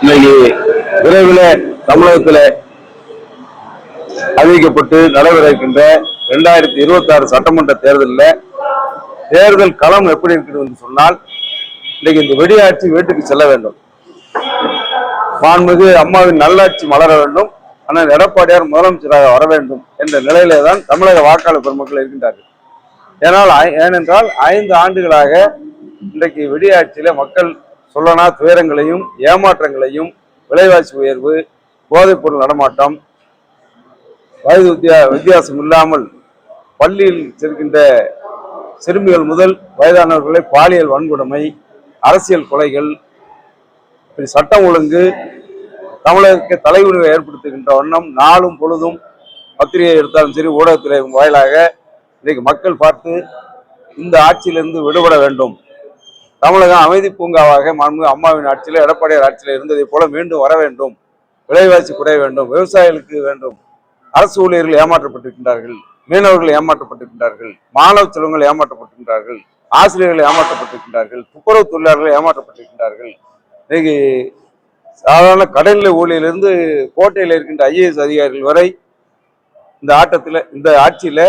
இன்னைக்கு விரைவில் தமிழகத்தில் அறிவிக்கப்பட்டு நடைபெற இருக்கின்ற இரண்டாயிரத்தி இருபத்தி ஆறு சட்டமன்ற தேர்தலில் தேர்தல் களம் எப்படி இருக்கிறது என்று சொன்னால் இன்னைக்கு இந்த வெடியாட்சி வீட்டுக்கு செல்ல வேண்டும். மாண்புமிகு அம்மாவின் நல்லாட்சி மலர வேண்டும். ஆனால் எடப்பாடியார் முதலமைச்சராக வர வேண்டும் என்ற நிலையிலே தான் தமிழக வாக்காளர் பெருமக்கள் இருக்கின்றார்கள். ஏனால் ஏனென்றால் ஐந்து ஆண்டுகளாக இன்றைக்கு வெடியாட்சியில மக்கள் சொல்லனா துயரங்களையும் ஏமாற்றங்களையும் விலைவாசி உயர்வு போதைப்பொருள் நடமாட்டம் வயது வித்தியா வித்தியாசம் இல்லாமல் பள்ளியில் செல்கின்ற சிறுமிகள் முதல் வயதானவர்களை பாலியல் வன்கொடுமை அரசியல் கொலைகள் இப்படி சட்டம் ஒழுங்கு தமிழருக்கு தலைகுனிவை ஏற்படுத்துகின்ற வண்ணம் நாளும் பொழுதும் பத்திரிகை எடுத்தாலும் சரி ஊடகத்துறை வாயிலாக இன்றைக்கு மக்கள் பார்த்து இந்த ஆட்சியிலிருந்து விடுபட வேண்டும். தமிழகம் அமைதி பூங்காவாக மாண்பு அம்மாவின் ஆட்சியில் எடப்பாடியார் ஆட்சியில் இருந்ததை போல மீண்டும் வர வேண்டும். விலைவாசி குறைய வேண்டும். விவசாயிகளுக்கு வேண்டும். அரசு ஊழியர்கள் ஏமாற்றப்பட்டிருக்கின்றார்கள். மீனவர்கள் ஏமாற்றப்பட்டிருக்கின்றார்கள். மாணவ செல்வங்கள் ஏமாற்றப்பட்டிருக்கின்றார்கள். ஆசிரியர்கள் ஏமாற்றப்பட்டிருக்கின்றார்கள். துப்புரவு தொழிலாளர்கள் ஏமாற்றப்பட்டிருக்கின்றார்கள். இன்னைக்கு சாதாரண கடல்நிலை ஊழியிலிருந்து கோட்டையில் இருக்கின்ற ஐஏஎஸ் அதிகாரிகள் வரை இந்த ஆட்டத்தில் இந்த ஆட்சியில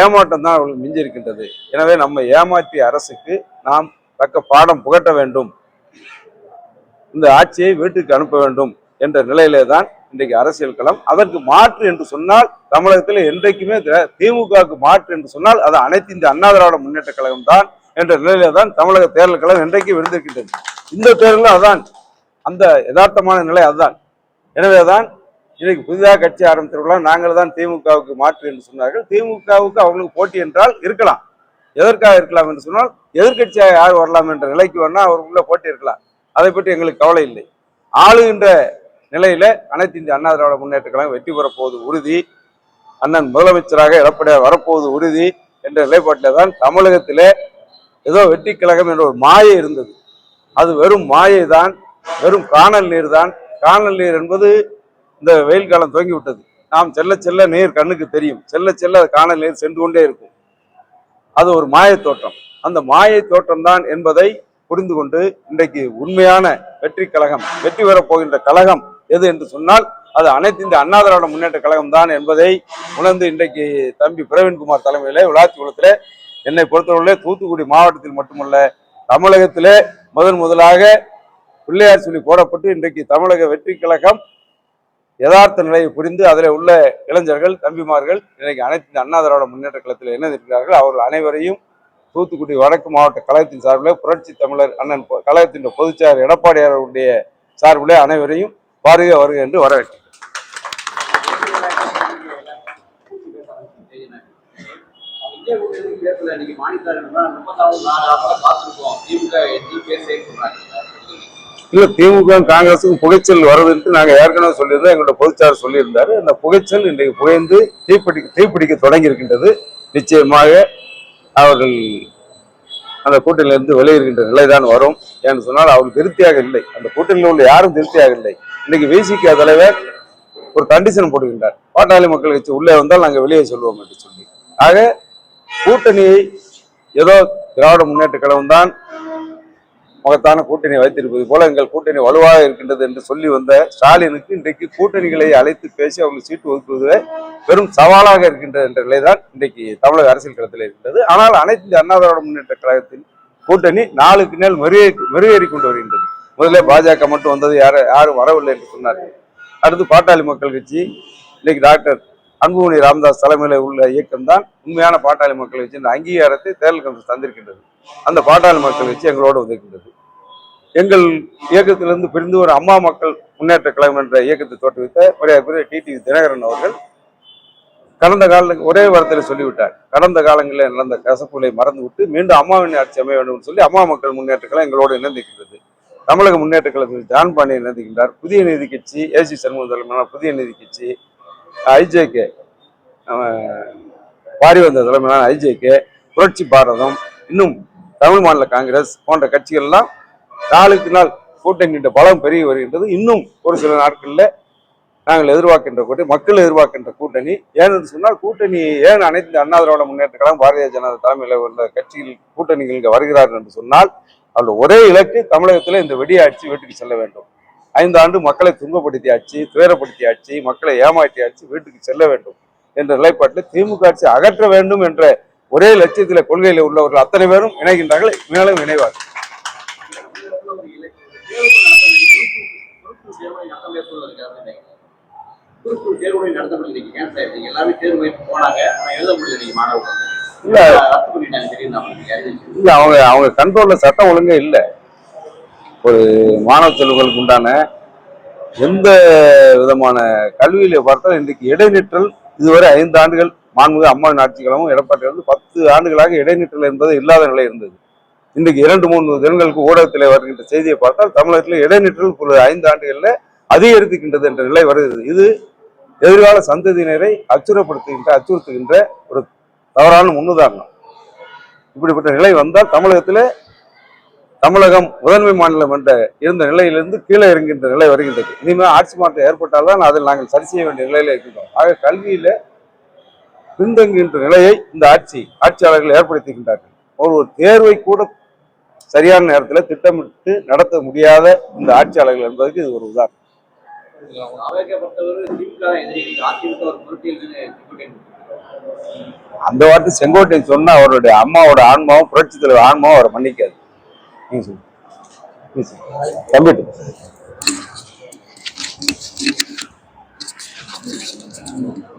ஏமாற்றம் தான் அவர்கள் மிஞ்சி இருக்கின்றது எனவே நம்ம ஏமாற்றிய அரசுக்கு நாம் தக்க பாடம் புகட்ட வேண்டும். இந்த ஆட்சியை வீட்டுக்கு அனுப்ப வேண்டும் என்ற நிலையிலே தான் இன்றைக்கு அரசியல் களம். அதற்கு மாற்று என்று சொன்னால் தமிழகத்தில் என்றைக்குமே திமுகவுக்கு மாற்று என்று சொன்னால் அது அனைத்து இந்த அண்ணா திராவிட முன்னேற்ற கழகம் தான் என்ற நிலையிலே தான் தமிழக தேர்தல் களம் என்றைக்கு விழுந்திருக்கின்றது இந்த தேர்தலும் அதான் அந்த யதார்த்தமான நிலை அதுதான். எனவேதான் இன்னைக்கு புதிதாக கட்சி ஆரம்பித்தவர்களாம் நாங்கள் தான் திமுகவுக்கு மாற்று என்று சொன்னார்கள். திமுகவுக்கு அவங்களுக்கு போட்டி என்றால் இருக்கலாம். எதற்காக இருக்கலாம் என்று சொன்னால் எதிர்க்கட்சியாக யார் வரலாம் என்ற நிலைக்கு வேணால் அவருக்குள்ளே போட்டி இருக்கலாம். அதை பற்றி எங்களுக்கு கவலை இல்லை. ஆளுகின்ற நிலையில அனைத்து இந்திய அண்ணா திராவிட முன்னேற்ற கழகம் வெற்றி பெறப்போவது உறுதி. அண்ணன் முதலமைச்சராக எடப்பாடியார் வரப்போவது உறுதி என்ற நிலைப்பாட்டில் தான் தமிழகத்திலே ஏதோ வெற்றி கழகம் என்ற ஒரு மாயை இருந்தது. அது வெறும் மாயை தான் வெறும் காணல் நீர் தான் காணல் நீர் என்பது இந்த வெயில் காலம் துவங்கி விட்டது. நாம் செல்ல செல்ல நீர் கண்ணுக்கு தெரியும். செல்ல செல்ல அது காணல் நீர் சென்று கொண்டே இருக்கும். அது ஒரு மாயத் தோற்றம். அந்த மாயத் தோற்றம் தான் என்பதை புரிந்து கொண்டு இன்றைக்கு உண்மையான வெற்றி கழகம் வெற்றி வரப்போகின்ற கழகம் எது என்று சொன்னால் அது அனைத்து இந்த அண்ணா திராவிட முன்னேற்ற கழகம் தான் என்பதை உணர்ந்து இன்றைக்கு தம்பி பிரவீன்குமார் தலைமையிலே விளாத்திக்குளத்திலே என்னை பொறுத்தவரையிலே தூத்துக்குடி மாவட்டத்தில் மட்டுமல்ல தமிழகத்திலே முதன் முதலாக பிள்ளையார் சொல்லி போடப்பட்டு இன்றைக்கு தமிழக வெற்றி கழகம் யதார்த்த நிலையை புரிந்து அதில் உள்ள இளைஞர்கள் தம்பிமார்கள் இன்றைக்கு அனைத்து இந்த அண்ணா திராவிட முன்னேற்ற கழகத்தில் இணைந்திருக்கிறார்கள் அவர்கள் அனைவரையும் தூத்துக்குடி வடக்கு மாவட்ட கழகத்தின் சார்பில் புரட்சி தமிழர் அண்ணன் கழகத்தின் பொதுச்செயலர் எடப்பாடி அவருடைய சார்பிலே அனைவரையும் வருக வருக என்று வரவேற்கிறேன். இந்திய நாலு ஆறு பார்த்துருக்கோம். திமுக சேர்க்கிறாங்க இல்லை திமுக காங்கிரஸுக்கும் புகைச்சல் வருதுன்ட்டு நாங்கள் ஏற்கனவே சொல்லியிருந்தோம். எங்களோட பொதுச்சார் சொல்லியிருந்தாரு. அந்த புகைச்சல் இன்றைக்கு புகைந்து தீப்பிடிக்க தீப்பிடிக்க தொடங்கி இருக்கின்றது நிச்சயமாக அவர்கள் அந்த கூட்டணியிலிருந்து வெளியேறுகின்ற நிலைதான் வரும் ஏன்னு சொன்னால் அவர்கள் திருப்தியாக இல்லை. அந்த கூட்டணியில் உள்ள யாரும் திருப்தியாக இல்லை. இன்னைக்கு விசிக தலைவர் ஒரு கண்டிஷன் போடுகின்றார் பாட்டாளி மக்கள் கட்சி உள்ளே வந்தால் நாங்கள் வெளியே சொல்வோம் என்று சொல்லி. ஆக கூட்டணியை ஏதோ திராவிட முன்னேற்ற கழகம் தான் மகத்தான கூட்டணி வைத்திருப்பது போல எங்கள் கூட்டணி வலுவாக இருக்கின்றது என்று சொல்லி வந்த ஸ்டாலினுக்கு இன்றைக்கு கூட்டணிகளை அழைத்து பேசி அவர்களுக்கு சீட்டு ஒதுக்குவது பெரும் சவாலாக இருக்கின்றது என்ற நிலைதான் இன்றைக்கு தமிழக அரசியல் களத்தில் இருக்கின்றது. ஆனால் அனைத்து இந்திய அண்ணா திராவிட முன்னேற்ற கழகத்தின் கூட்டணி நாளுக்கு நாள் மெருகே மெருகேறி கொண்டு வருகின்றது. முதல்ல பாஜக மட்டும் வந்தது யாரும் யாரும் வரவில்லை என்று சொன்னார்கள். அடுத்து பாட்டாளி மக்கள் கட்சி இன்னைக்கு டாக்டர் அன்புமணி ராமதாஸ் தலைமையில் உள்ள இயக்கம் தான் உண்மையான பாட்டாளி மக்கள் கட்சி இந்த அங்கீகாரத்தை தேர்தல் கமிஷன் தந்திருக்கின்றது. அந்த பாட்டாளி மக்கள் கட்சி எங்களோடு வந்திருக்கின்றது எங்கள் இயக்கத்திலிருந்து பிரிந்து ஒரு அம்மா மக்கள் முன்னேற்ற கழகம் என்ற இயக்கத்தை தோற்றுவித்த மரியாதைக்குரிய டிடி தினகரன் அவர்கள் கடந்த கால ஒரே வாரத்தில் சொல்லிவிட்டார். கடந்த காலங்களில் நடந்த கசப்புகளை மறந்துவிட்டு மீண்டும் அம்மாவின் ஆட்சி அமைய வேண்டும் சொல்லி அம்மா மக்கள் முன்னேற்ற கழகம் எங்களோடு இணைந்திருக்கிறது. தமிழக முன்னேற்ற கழகத்தில் ஜான் பாண்டியன் இணைந்திருக்கின்றார். புதிய நீதி கட்சி ஏசி சண்முக தலைமையிலான புதிய நீதி கட்சி ஐஜேகே பாரிவந்த தலைமையிலான ஐஜேகே புரட்சி பாரதம் இன்னும் தமிழ் மாநில காங்கிரஸ் போன்ற கட்சிகள்லாம் நாளுக்கு நாள் கூட்டணியின் பலம் பெருகி வருகின்றது. இன்னும் ஒரு சில நாட்களில் நாங்கள் எதிர்பார்க்கின்ற கூட்டணி மக்கள் எதிர்பார்க்கின்ற கூட்டணி. ஏன்னு சொன்னால் கூட்டணி ஏன் அனைத்து அண்ணா திராவிட முன்னேற்ற கழகம் பாரதிய ஜனதா தலைமையில் உள்ள கட்சியில் கூட்டணிகள் இங்கே வருகிறார்கள் என்று சொன்னால் அவரோட ஒரே இலக்கு தமிழகத்தில் இந்த வெடியாட்சி வீட்டுக்கு செல்ல வேண்டும். ஐந்து ஆண்டு மக்களை துன்பப்படுத்தியாச்சு ஆட்சி ஆட்சி மக்களை ஏமாற்றியாச்சு ஆட்சி வீட்டுக்கு செல்ல வேண்டும் என்ற நிலைப்பாட்டில் திமுக ஆட்சி அகற்ற வேண்டும் என்ற ஒரே லட்சியத்தில் கொள்கையில் உள்ளவர்கள் அத்தனை பேரும் இணைகின்றார்கள் மேலும் இணைவார்கள். இல்ல ரத்து இல்ல அவங்க அவங்க கண்ட்ரோல்ல சட்டம் ஒழுங்கே இல்லை. ஒரு மாணவ செல்வங்களுக்கு உண்டான எந்த விதமான கல்வியில பார்த்தால் இன்றைக்கு இடைநிற்றல் இதுவரை ஐந்து ஆண்டுகள் மாண்புமிகு அம்மாவின் ஆட்சிகளும் எடப்பாடி வந்து பத்து ஆண்டுகளாக இடைநிற்றல் என்பது இல்லாத நிலை இருந்தது. இன்றைக்கு இரண்டு மூன்று தினங்களுக்கு ஊடகத்தில் வருகின்ற செய்தியை பார்த்தால் தமிழகத்தில் இடைநிற்றல் ஒரு ஐந்து ஆண்டுகளில் அதிகரித்துக்கின்றது என்ற நிலை வருகிறது. இது எதிர்கால சந்ததியினரை அச்சுறுப்படுத்துகின்ற அச்சுறுத்துகின்ற ஒரு தவறான முன்னுதாரணம். இப்படிப்பட்ட நிலை வந்தால் தமிழகத்தில் தமிழகம் முதன்மை மாநிலம் என்ற இருந்த நிலையிலிருந்து கீழே இறங்குகின்ற நிலை வருகின்றது. இனிமேல் ஆட்சி மாற்றம் ஏற்பட்டால்தான் அதில் நாங்கள் சரி செய்ய வேண்டிய நிலையில் இருக்கின்றோம். ஆக கல்வியில் பின்தங்குகின்ற நிலையை இந்த ஆட்சி ஆட்சியாளர்கள் ஏற்படுத்துகின்றார்கள். ஒரு ஒரு தேர்வை கூட சரியான நேரத்தில் திட்டமிட்டு நடத்த முடியாத இந்த ஆட்சியாளர்கள் என்பதற்கு இது ஒரு உதாரணம். அந்த வார்த்தை செங்கோட்டையன் சொன்னா அவருடைய அம்மாவோட ஆன்மாவும் புரட்சி தலைவர் ஆன்மாவும் அவரை மன்னிக்காது. Computer Thank you.